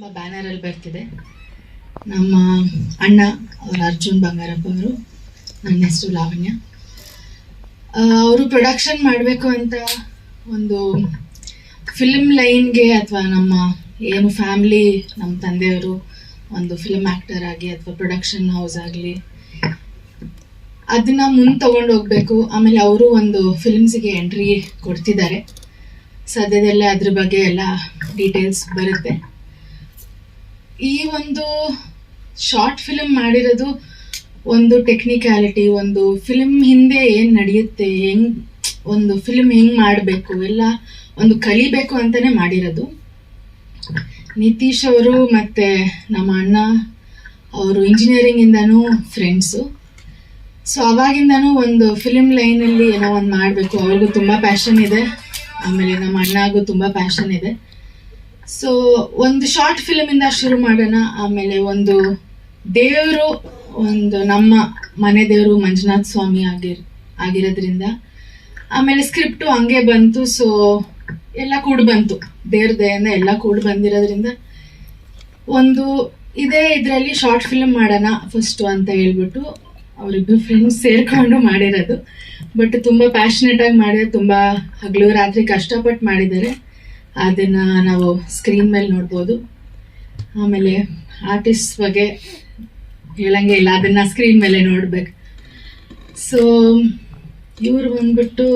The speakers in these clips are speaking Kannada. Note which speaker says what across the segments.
Speaker 1: ನಮ್ಮ ಬ್ಯಾನರಲ್ಲಿ ಬರ್ತಿದೆ. ನಮ್ಮ ಅಣ್ಣ ಅವರು ಅರ್ಜುನ್ ಬಂಗಾರಪ್ಪ ಅವರು, ನನ್ನ ಹೆಸರು ಲಾವಣ್ಯ. ಅವರು ಪ್ರೊಡಕ್ಷನ್ ಮಾಡಬೇಕು ಅಂತ ಒಂದು ಫಿಲ್ಮ್ ಲೈನ್ಗೆ ಅಥವಾ ನಮ್ಮ ಏನು ಫ್ಯಾಮಿಲಿ ನಮ್ಮ ತಂದೆಯವರು ಒಂದು ಫಿಲ್ಮ್ ಆ್ಯಕ್ಟರ್ ಆಗಿ ಅಥವಾ ಪ್ರೊಡಕ್ಷನ್ ಹೌಸ್ ಆಗಲಿ, ಅದನ್ನ ಮುಂದೆ ತಗೊಂಡು ಹೋಗ್ಬೇಕು. ಆಮೇಲೆ ಅವರು ಒಂದು ಫಿಲ್ಮ್ಸಿಗೆ ಎಂಟ್ರಿ ಕೊಡ್ತಿದ್ದಾರೆ. ಸದ್ಯದಲ್ಲೇ ಅದ್ರ ಬಗ್ಗೆ ಎಲ್ಲ ಡೀಟೇಲ್ಸ್ ಬರುತ್ತೆ. ಈ ಒಂದು ಶಾರ್ಟ್ ಫಿಲಮ್ ಮಾಡಿರೋದು ಒಂದು ಟೆಕ್ನಿಕ್ಯಾಲಿಟಿ ಒಂದು ಫಿಲ್ಮ್ ಹಿಂದೆ ಏನು ನಡೆಯುತ್ತೆ, ಹೆಂಗ್, ಒಂದು ಫಿಲ್ಮ್ ಹೆಂಗ್ ಮಾಡಬೇಕು, ಎಲ್ಲ ಒಂದು ಕಲಿಬೇಕು ಅಂತಾನೆ ಮಾಡಿರೋದು. ನಿತೀಶ್ ಅವರು ಮತ್ತೆ ನಮ್ಮ ಅಣ್ಣ, ಅವರು ಇಂಜಿನಿಯರಿಂಗ್ ಇಂದಾನು ಫ್ರೆಂಡ್ಸು ಸೊ ಅವಾಗಿಂದನೂ ಒಂದು ಫಿಲಮ್ ಲೈನಲ್ಲಿ ಏನೋ ಒಂದು ಮಾಡಬೇಕು. ಅವ್ರಿಗೂ ತುಂಬ ಪ್ಯಾಷನ್ ಇದೆ. ಆಮೇಲೆ ನಮ್ಮ ಅಣ್ಣಗೂ ತುಂಬ ಪ್ಯಾಷನ್ ಇದೆ. ಸೊ ಒಂದು ಶಾರ್ಟ್ ಫಿಲ್ಮಿಂದ ಶುರು ಮಾಡೋಣ. ಆಮೇಲೆ ಒಂದು ದೇವರು, ಒಂದು ನಮ್ಮ ಮನೆ ದೇವರು ಮಂಜುನಾಥ್ ಸ್ವಾಮಿ ಆಗಿರ್, ಆಗಿರೋದ್ರಿಂದ. ಆಮೇಲೆ ಸ್ಕ್ರಿಪ್ಟು ಹಂಗೆ ಬಂತು. ಸೊ ಎಲ್ಲ ಕೂಡಿ ಬಂತು. ದೇವ್ರ ದಯಿಂದ ಎಲ್ಲ ಕೂಡಿ ಬಂದಿರೋದ್ರಿಂದ. ಒಂದು ಇದೇ ಇದರಲ್ಲಿ ಶಾರ್ಟ್ ಫಿಲ್ಮ್ ಮಾಡೋಣ ಫಸ್ಟು ಅಂತ ಹೇಳ್ಬಿಟ್ಟು ಅವರಿಬ್ಬರು ಫ್ರೆಂಡ್ಸ್ ಸೇರ್ಕೊಂಡು ಮಾಡಿರೋದು. ಬಟ್ ತುಂಬ ಪ್ಯಾಷನೇಟಾಗಿ ಮಾಡಿದ್ರೆ ತುಂಬ ಹಗಲು ರಾತ್ರಿ ಕಷ್ಟಪಟ್ಟು ಮಾಡಿದ್ದಾರೆ. ಅದನ್ನ ನಾವು ಸ್ಕ್ರೀನ್ ಮೇಲೆ ನೋಡ್ಬೋದು. ಆಮೇಲೆ ಆರ್ಟಿಸ್ಟ್ ಬಗ್ಗೆ ಹೇಳಂಗೆ ಇಲ್ಲ, ಅದನ್ನ ಸ್ಕ್ರೀನ್ ಮೇಲೆ ನೋಡ್ಬೇಕು. ಸೊ ಇವರು ಬಂದ್ಬಿಟ್ಟು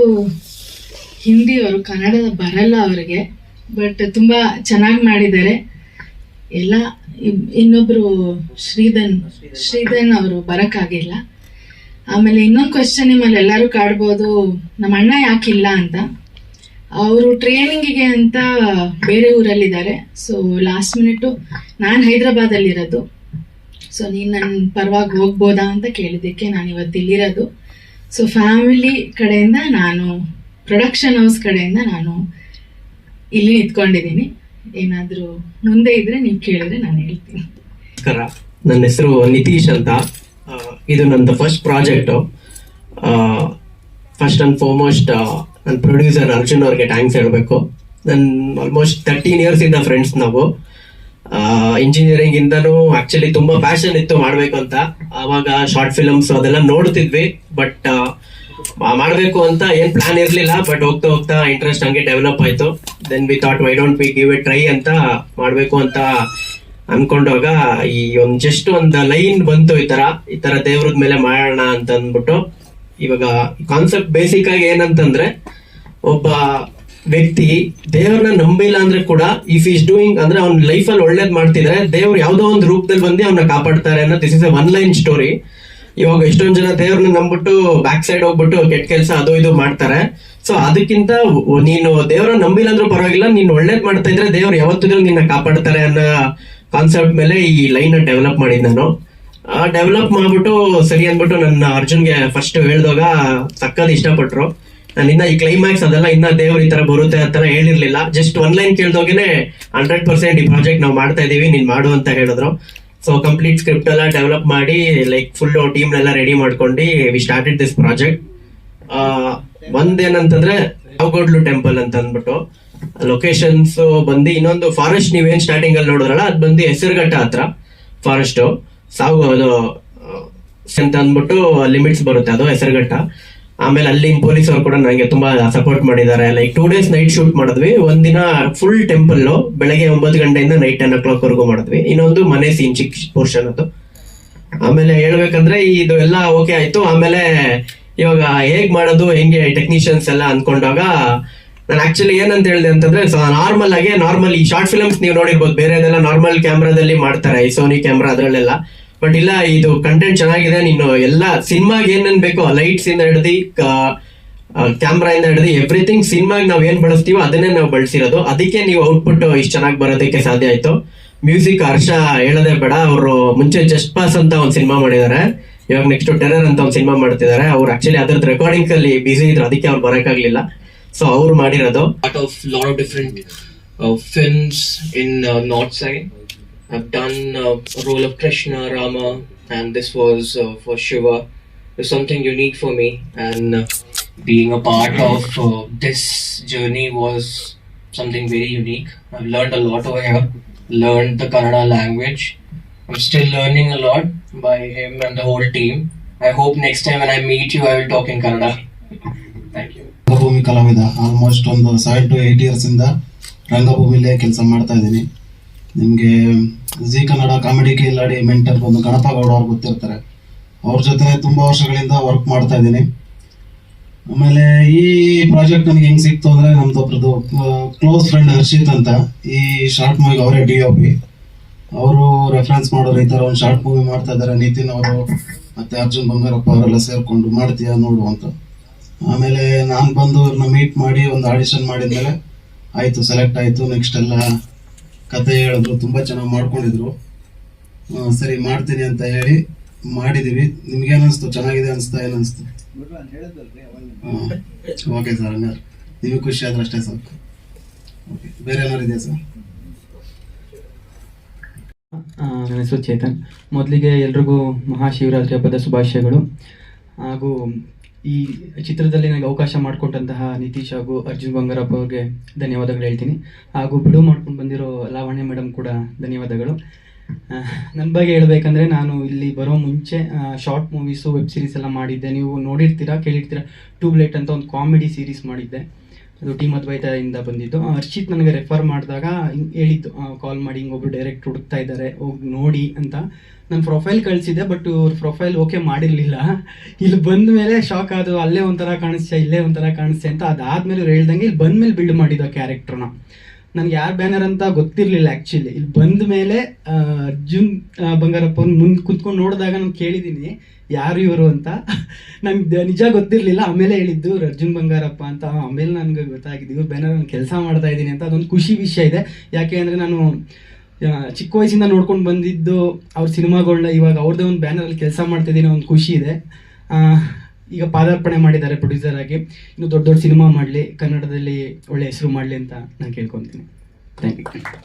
Speaker 1: ಹಿಂದಿ ಅವರು ಕನ್ನಡ ಬರಲ್ಲ ಅವರಿಗೆ ಬಟ್ ತುಂಬ ಚೆನ್ನಾಗಿ ಮಾಡಿದ್ದಾರೆ. ಎಲ್ಲ ಇನ್ನೊಬ್ರು ಶ್ರೀಧನ್ ಶ್ರೀಧನ್ ಅವರು ಬರೋಕ್ಕಾಗಿಲ್ಲ. ಆಮೇಲೆ ಇನ್ನೊಂದು ಕ್ವಶನ್ ನಿಮ್ಮಲ್ಲಿ ಎಲ್ಲರೂ ಕಾಡ್ಬೋದು ನಮ್ಮ ಅಣ್ಣ ಯಾಕಿಲ್ಲ ಅಂತ. ಅವರು ಟ್ರೈನಿಂಗಿಗೆ ಅಂತ ಬೇರೆ ಊರಲ್ಲಿದ್ದಾರೆ. ಸೊ ಲಾಸ್ಟ್ ಮಿನಿಟು ನಾನು ಹೈದ್ರಾಬಾದಲ್ಲಿರೋದು. ಸೊ ನೀನು ನನ್ನ ಪರವಾಗಿ ಹೋಗ್ಬೋದಾ ಅಂತ ಕೇಳಿದ್ದಕ್ಕೆ ನಾನು ಇವತ್ತು ಇಲ್ಲಿರೋದು. ಸೊ ಫ್ಯಾಮಿಲಿ ಕಡೆಯಿಂದ ನಾನು ಪ್ರೊಡಕ್ಷನ್ ಹೌಸ್ ಕಡೆಯಿಂದ ನಾನು ಇಲ್ಲಿ ನಿಂತ್ಕೊಂಡಿದ್ದೀನಿ. ಏನಾದರೂ ಮುಂದೆ ಇದ್ರೆ ನೀವು ಕೇಳಿದ್ರೆ ನಾನು ಹೇಳ್ತೀನಿ.
Speaker 2: ನಮಸ್ಕಾರ ನನ್ನ ಹೆಸರು ನಿತೀಶ್ ಅಂತ. ಇದು ನಂದು first project first and foremost ನನ್ನ ಪ್ರೊಡ್ಯೂಸರ್ ಅರ್ಜುನ್ ಅವ್ರಿಗೆ ಥ್ಯಾಂಕ್ಸ್ ಹೇಳಬೇಕು. ನನ್ನ ಆಲ್ಮೋಸ್ಟ್ ಇಯರ್ಸ್ ಇಂದ ಫ್ರೆಂಡ್ಸ್ ನಾವು. ಇಂಜಿನಿಯರಿಂಗ್ ಇಂದನೂ ಆಕ್ಚುಲಿ ತುಂಬಾ ಪ್ಯಾಷನ್ ಇತ್ತು ಮಾಡಬೇಕು ಅಂತ. ಆವಾಗ ಶಾರ್ಟ್ ಫಿಲಮ್ಸ್ ಅದೆಲ್ಲ ನೋಡ್ತಿದ್ವಿ ಬಟ್ ಮಾಡಬೇಕು ಅಂತ ಏನ್ ಪ್ಲಾನ್ ಇರಲಿಲ್ಲ ಬಟ್ ಹೋಗ್ತಾ ಹೋಗ್ತಾ ಇಂಟ್ರೆಸ್ಟ್ ಹಂಗೆ ಡೆವಲಪ್ ಆಯ್ತು. Then we thought why don't we give it try ಅಂತ ಮಾಡಬೇಕು ಅಂತ ಅನ್ಕೊಂಡಾಗ ಈ ಒಂದು ಜಸ್ಟ್ ಒಂದು ಲೈನ್ ಬಂತು ಈ ತರ. ಈ ತರ ದೇವ್ರದ್ ಮೇಲೆ ಮಾಡೋಣ ಅಂತ ಅಂದ್ಬಿಟ್ಟು, ಇವಾಗ ಕಾನ್ಸೆಪ್ಟ್ ಬೇಸಿಕ್ ಆಗಿ ಏನಂತಂದ್ರೆ ಒಬ್ಬ ವ್ಯಕ್ತಿ ದೇವ್ರನ್ನ ನಂಬಿಲ್ಲ ಅಂದ್ರೆ ಕೂಡ ಇಫ್ ಈಸ್ ಡೂಯಿಂಗ್ ಅಂದ್ರೆ ಅವ್ನ ಲೈಫ್ ಅಲ್ಲಿ ಒಳ್ಳೇದ್ ಮಾಡ್ತಿದ್ರೆ ದೇವ್ರು ಯಾವ್ದೋ ಒಂದು ರೂಪದಲ್ಲಿ ಬಂದು ಅವನ್ನ ಕಾಪಾಡ್ತಾರೆ ಅನ್ನೋ this is a one line story ಇವಾಗ ಎಷ್ಟೊಂದ್ ಜನ ದೇವ್ರನ್ನ ನಂಬಿಟ್ಟು ಬ್ಯಾಕ್ ಸೈಡ್ ಹೋಗ್ಬಿಟ್ಟು ಕೆಟ್ಟ ಕೆಲಸ ಅದು ಇದು ಮಾಡ್ತಾರೆ. ಸೊ ಅದಕ್ಕಿಂತ ನೀನು ದೇವ್ರನ್ನ ನಂಬಿಲ್ಲ ಅಂದ್ರೂ ಪರವಾಗಿಲ್ಲ, ನೀನ್ ಒಳ್ಳೇದ್ ಮಾಡ್ತಾ ಇದ್ರೆ ದೇವ್ರು ಯಾವತ್ತಿದ್ರು ನಿನ್ನ ಕಾಪಾಡ್ತಾರೆ ಅನ್ನೋ ಕಾನ್ಸೆಪ್ಟ್ ಮೇಲೆ ಈ ಲೈನ್ ಡೆವಲಪ್ ಮಾಡಿದ್ ನಾನು. ಡೆವಲಪ್ ಮಾಡ್ಬಿಟ್ಟು ಸರಿ ಅಂದ್ಬಿಟ್ಟು ನನ್ನ ಅರ್ಜುನ್ಗೆ ಫಸ್ಟ್ ಹೇಳ್ದಾಗ ಸಕ್ಕದ್ ಇಷ್ಟಪಟ್ರು. ನಾನು ಈ ಕ್ಲೈಮ್ಯಾಕ್ಸ್ ಅದೆಲ್ಲ ಇನ್ನ ದೇವ್ರ ಈ ತರ ಬರುತ್ತೆ ಆ ತರ ಹೇಳಿರ್ಲಿಲ್ಲ. ಜಸ್ಟ್ ಒನ್ ಲೈನ್ ಕೇಳ್ದೋಗಿನೇ ಹಂಡ್ರೆಡ್ ಪರ್ಸೆಂಟ್ ಈ ಪ್ರಾಜೆಕ್ಟ್ ನಾವು ಮಾಡ್ತಾ ಇದೀವಿ, ನೀನ್ ಮಾಡು ಅಂತ ಹೇಳಿದ್ರು. ಸೊ ಕಂಪ್ಲೀಟ್ ಸ್ಕ್ರಿಪ್ಟ್ ಎಲ್ಲ ಡೆವಲಪ್ ಮಾಡಿ ಲೈಕ್ ಫುಲ್ ಟೀಮ್ ಎಲ್ಲ ರೆಡಿ ಮಾಡ್ಕೊಂಡು ವಿ ಸ್ಟಾರ್ಟೆಡ್ ದಿಸ್ ಪ್ರಾಜೆಕ್ಟ್ ಒಂದೇನಂತಂದ್ರೆ ಸಾವಗೋಡ್ಲು ಟೆಂಪಲ್ ಅಂತ ಅಂದ್ಬಿಟ್ಟು. ಲೊಕೇಶನ್ಸ್ ಬಂದು ಇನ್ನೊಂದು ಫಾರೆಸ್ಟ್ ನೀವೇನ್ ಸ್ಟಾರ್ಟಿಂಗ್ ಅಲ್ಲಿ ನೋಡಿದ್ರಲ್ಲ, ಅದ್ ಬಂದು ಹೆಸರುಘಟ್ಟ ಹತ್ರ ಫಾರೆಸ್ಟ್ ಸಾವು, ಅದು ಅಂತ ಅಂದ್ಬಿಟ್ಟು ಲಿಮಿಟ್ಸ್ ಬರುತ್ತೆ, ಅದು ಹೆಸರುಘಟ್ಟ. ಆಮೇಲೆ ಅಲ್ಲಿ ಪೊಲೀಸ್ ಅವರು ಕೂಡ ನನಗೆ ತುಂಬಾ ಸಪೋರ್ಟ್ ಮಾಡಿದ್ದಾರೆ. Like two days night shoot ಮಾಡಿದ್ವಿ. ಒಂದಿನ ಫುಲ್ ಟೆಂಪಲ್ ಬೆಳಗ್ಗೆ ಒಂಬತ್ತು ಗಂಟೆಯಿಂದ ನೈಟ್ ಟೆನ್ ಓ ಕ್ಲಾಕ್ ವರೆಗೂ ಮಾಡಿದ್ವಿ. ಇನ್ನೊಂದು ಮನೆ ಸೀನ್ ಚಿಕ್ಕ ಪೋರ್ಷನ್ ಅದು. ಆಮೇಲೆ ಹೇಳ್ಬೇಕಂದ್ರೆ ಇದು ಎಲ್ಲ ಓಕೆ ಆಯ್ತು. ಆಮೇಲೆ ಇವಾಗ ಹೇಗ್ ಮಾಡೋದು, ಹೆಂಗೆ ಟೆಕ್ನಿಷಿಯನ್ಸ್ ಎಲ್ಲ ಅನ್ಕೊಂಡಾಗ, ನಾನು ಆಕ್ಚುಲಿ ಏನಂತ ಹೇಳಿದೆ ಅಂತಂದ್ರೆ ನಾರ್ಮಲ್ ಆಗಿ ನಾರ್ಮಲ್ ಈ ಶಾರ್ಟ್ ಫಿಲ್ಮ್ಸ್ ನೀವು ನೋಡಿರ್ಬೋದು. ಬೇರೆದೆಲ್ಲ ನಾರ್ಮಲ್ ಕ್ಯಾಮ್ರಾದಲ್ಲಿ ಮಾಡ್ತಾರೆ. ಈ ಸೋನಿ ಕ್ಯಾಮ್ರಾ ಅದ್ರಲ್ಲೆಲ್ಲ. ಬಟ್ ಇಲ್ಲ, ಇದು ಕಂಟೆಂಟ್ ಚೆನ್ನಾಗಿದೆ, ನೀನು ಎಲ್ಲ ಸಿನಿಮಾಗೆ ಏನೇನ್ ಬೇಕೋ ಲೈಟ್ಸ್ ಇಂದ ಹಿಡ್ದು ಕ್ಯಾಮ್ರಾ ಇಂದ ಹಿಡಿದು ಎವ್ರಿಥಿಂಗ್ ಸಿನಿಮಾಗೆ ನಾವು ಏನ್ ಬಳಸ್ತೀವೋ ಅದನ್ನೇ ನಾವು ಬಳಸಿರೋದು. ಅದಕ್ಕೆ ನೀವು ಔಟ್ಪುಟ್ ಇಷ್ಟು ಚೆನ್ನಾಗಿ ಬರೋದಕ್ಕೆ ಸಾಧ್ಯ ಆಯ್ತು. ಮ್ಯೂಸಿಕ್ ಹರ್ಷ ಹೇಳೋದೇ ಬೇಡ. ಅವರು ಮುಂಚೆ ಜಸ್ಟ್ ಪಾಸ್ ಅಂತ ಒಂದು ಸಿನಿಮಾ ಮಾಡಿದ್ದಾರೆ ಇವಾಗ ನೆಕ್ಸ್ಟ್ ಟೆರರ್ ಅಂತ ಒಂದು ಸಿನಿಮಾ ಮಾಡ್ತಿದ್ದಾರೆ ಅವ್ರು ಆಕ್ಚುಲಿ ಅದ್ರದ್ದು ರೆಕಾರ್ಡಿಂಗ್ ಅಲ್ಲಿ ಬಿಸಿ ಇದ್ರು. ಅದಕ್ಕೆ ಅವ್ರು ಬರಕ್ಕಾಗ್ಲಿಲ್ಲ ಸೊ ಅವ್ರು ಮಾಡಿರೋದು.
Speaker 3: Of lot of different films in north films in uh, North Side. I've done uh, a role of Krishna, Rama, and this was uh, for Shiva. It was something unique for me, and uh, being a part of uh, this journey was something very unique. I've learned a lot over here. learned the Kannada language. I'm still learning a lot by him and the whole team. I hope next time when I meet you, I will talk in Kannada. Thank you.
Speaker 4: ರಂಗಭೂಮಿ ಕಲಾವಿದ ಆಲ್ಮೋಸ್ಟ್ ಒಂದು ಸೆವೆನ್ ಟು ಏಯ್ಟ್ ಇಯರ್ಸಿಂದ ರಂಗಭೂಮಿಲೇ ಕೆಲಸ ಮಾಡ್ತಾ ಇದ್ದೀನಿ ನಿಮಗೆ ಜಿ ಕನ್ನಡ ಕಾಮಿಡಿ ಕಿಲಾಡಿ ಮೆಂಟರ್ ಬಂದು ಗಣಪ ಗೌಡ ಅವ್ರು ಗೊತ್ತಿರ್ತಾರೆ. ಅವ್ರ ಜೊತೆ ತುಂಬ ವರ್ಷಗಳಿಂದ ವರ್ಕ್ ಮಾಡ್ತಾ ಇದ್ದೀನಿ. ಆಮೇಲೆ ಈ ಪ್ರಾಜೆಕ್ಟ್ ನನಗೆ ಹೆಂಗೆ ಸಿಕ್ತು ಅಂದರೆ ನಮ್ಮದೊಬ್ರದ್ದು ಕ್ಲೋಸ್ ಫ್ರೆಂಡ್ ಹರ್ಷಿತ್ ಅಂತ, ಈ ಶಾರ್ಟ್ ಮೂವಿಗೆ ಅವರೇ ಡಿ ಒ ಪಿ ಅವರು ರೆಫರೆನ್ಸ್ ಮಾಡೋರು ಈ ಥರ ಒಂದು ಶಾರ್ಟ್ ಮೂವಿ ಮಾಡ್ತಾ ಇದ್ದಾರೆ ನಿತಿನ್ ಅವರು ಮತ್ತು ಅರ್ಜುನ್ ಬಂಗಾರಪ್ಪ ಅವರೆಲ್ಲ ಸೇರಿಕೊಂಡು ಮಾಡ್ತೀಯಾ ನೋಡು ಅಂತ. ಆಮೇಲೆ ನಾನು ಬಂದು ಇವ್ರನ್ನ ಮೀಟ್ ಮಾಡಿ ಒಂದು ಆಡಿಷನ್ ಮಾಡಿದ್ಮೇಲೆ, ಆಯಿತು ಸೆಲೆಕ್ಟ್ ಆಯಿತು ನೆಕ್ಸ್ಟ್ ಎಲ್ಲ ಕತೆ ಹೇಳಿದ್ರು ತುಂಬ ಚೆನ್ನಾಗಿ ಮಾಡ್ಕೊಂಡಿದ್ರು. ಸರಿ ಮಾಡ್ತೀನಿ ಅಂತ ಹೇಳಿ ಮಾಡಿದ್ದೀವಿ ನಿಮ್ಗೇನು ಅನಿಸ್ತು? ಚೆನ್ನಾಗಿದೆ ಅನಿಸ್ತಾ ಏನು ಅನಿಸ್ತು? ಓಕೆ ಸರ್ ಹಂಗಾರೆ ನಿಮಗೆ ಖುಷಿ ಆದ್ರೆ ಅಷ್ಟೇ ಸರ್. ಓಕೆ ಬೇರೆ ಏನಾರು ಇದೆಯಾ ಸರ್?
Speaker 5: ನನ್ನ ಹೆಸರು ಚೇತನ್. ಮೊದಲಿಗೆ ಎಲ್ರಿಗೂ ಮಹಾಶಿವರಾತ್ರಿ ಹಬ್ಬದ ಶುಭಾಶಯಗಳು. ಹಾಗೂ ಈ ಚಿತ್ರದಲ್ಲಿ ನನಗೆ ಅವಕಾಶ ಮಾಡಿಕೊಟ್ಟಂತಹ ನಿತೀಶ್ ಹಾಗೂ ಅರ್ಜುನ್ ಬಂಗಾರಪ್ಪ ಅವ್ರಿಗೆ ಧನ್ಯವಾದಗಳು ಹೇಳ್ತೀನಿ. ಹಾಗೂ ಬಿಡು ಮಾಡ್ಕೊಂಡು ಬಂದಿರೋ ಲಾವಣ್ಯ ಮೇಡಮ್ ಕೂಡ ಧನ್ಯವಾದಗಳು. ನನ್ನ ಬಗ್ಗೆ ಹೇಳ್ಬೇಕಂದ್ರೆ ನಾನು ಇಲ್ಲಿ ಬರೋ ಮುಂಚೆ ಶಾರ್ಟ್ ಮೂವೀಸು ವೆಬ್ ಸೀರೀಸ್ ಎಲ್ಲ ಮಾಡಿದ್ದೆ. ನೀವು ನೋಡಿರ್ತೀರಾ, ಕೇಳಿರ್ತೀರಾ ಟ್ಯೂಬ್ಲೈಟ್ ಅಂತ ಒಂದು ಕಾಮಿಡಿ ಸೀರೀಸ್ ಮಾಡಿದ್ದೆ. ಅದು ಟೀಮ್ ಅದ್ವೈತದಿಂದ ಬಂದಿದ್ದು ಹರ್ಷಿತ್ ನನಗೆ ರೆಫರ್ ಮಾಡಿದಾಗ ಹೇಳಿದ್ದು ಕಾಲ್ ಮಾಡಿ ಹಿಂಗೊಬ್ರು ಡೈರೆಕ್ಟ್ ಹುಡುಕ್ತಾ ಇದ್ದಾರೆ, ಹೋಗಿ ನೋಡಿ ಅಂತ. ನಾನು ಪ್ರೊಫೈಲ್ ಕಳಿಸಿದ್ದೆ ಬಟ್ ಅವ್ರ ಪ್ರೊಫೈಲ್ ಓಕೆ ಮಾಡಿರಲಿಲ್ಲ. ಇಲ್ಲಿ ಬಂದ ಮೇಲೆ ಶಾಕ್ ಅದು ಅಲ್ಲೇ ಒಂಥರ ಕಾಣಿಸ್ತೆ ಇಲ್ಲೇ ಒಂಥರ ಕಾಣಿಸ್ತೆ ಅಂತ ಅದಾದ್ಮೇಲೆ ಇವ್ರು ಹೇಳ್ದಂಗೆ ಇಲ್ಲಿ ಬಂದ ಮೇಲೆ ಬಿಲ್ಡ್ ಮಾಡಿದ ಕ್ಯಾರೆಕ್ಟರ್ನ ನನಗೆ ಯಾರು ಬ್ಯಾನರ್ ಅಂತ ಗೊತ್ತಿರಲಿಲ್ಲ ಆ್ಯಕ್ಚುಲಿ ಇಲ್ಲಿ ಬಂದ ಮೇಲೆ ಅರ್ಜುನ್ ಬಂಗಾರಪ್ಪ ಮುಂದೆ ಕುತ್ಕೊಂಡು ನೋಡಿದಾಗ ನಾನು ಕೇಳಿದ್ದೀನಿ ಯಾರು ಇವರು ಅಂತ. ನನಗೆ ನಿಜ ಗೊತ್ತಿರಲಿಲ್ಲ, ಆಮೇಲೆ ಹೇಳಿದ್ದು ಅರ್ಜುನ್ ಬಂಗಾರಪ್ಪ ಅಂತ. ಆಮೇಲೆ ನನಗೆ ಗೊತ್ತಾಗಿದ್ದು ಇವ್ರು ಬ್ಯಾನರ್ ನಾನು ಕೆಲಸ ಮಾಡ್ತಾ ಇದ್ದೀನಿ ಅಂತ. ಅದೊಂದು ಖುಷಿ ವಿಷಯ ಇದೆ. ಯಾಕೆ ಅಂದರೆ ನಾನು ಚಿಕ್ಕ ವಯಸ್ಸಿಂದ ನೋಡ್ಕೊಂಡು ಬಂದಿದ್ದು ಅವ್ರ ಸಿನಿಮಾಗಳನ್ನ ಇವಾಗ ಅವ್ರದ್ದೇ ಒಂದು ಬ್ಯಾನರಲ್ಲಿ ಕೆಲಸ ಮಾಡ್ತಿದ್ದೀನಿ ಒಂದು ಖುಷಿ ಇದೆ. ಈಗ ಪಾದಾರ್ಪಣೆ ಮಾಡಿದ್ದಾರೆ ಪ್ರೊಡ್ಯೂಸರ್ ಆಗಿ. ಇನ್ನು ದೊಡ್ಡ ದೊಡ್ಡ ಸಿನಿಮಾ ಮಾಡಲಿ, ಕನ್ನಡದಲ್ಲಿ ಒಳ್ಳೆ ಹೆಸರು ಮಾಡಲಿ ಅಂತ ನಾನು ಕೇಳ್ಕೊತೀನಿ. Thank you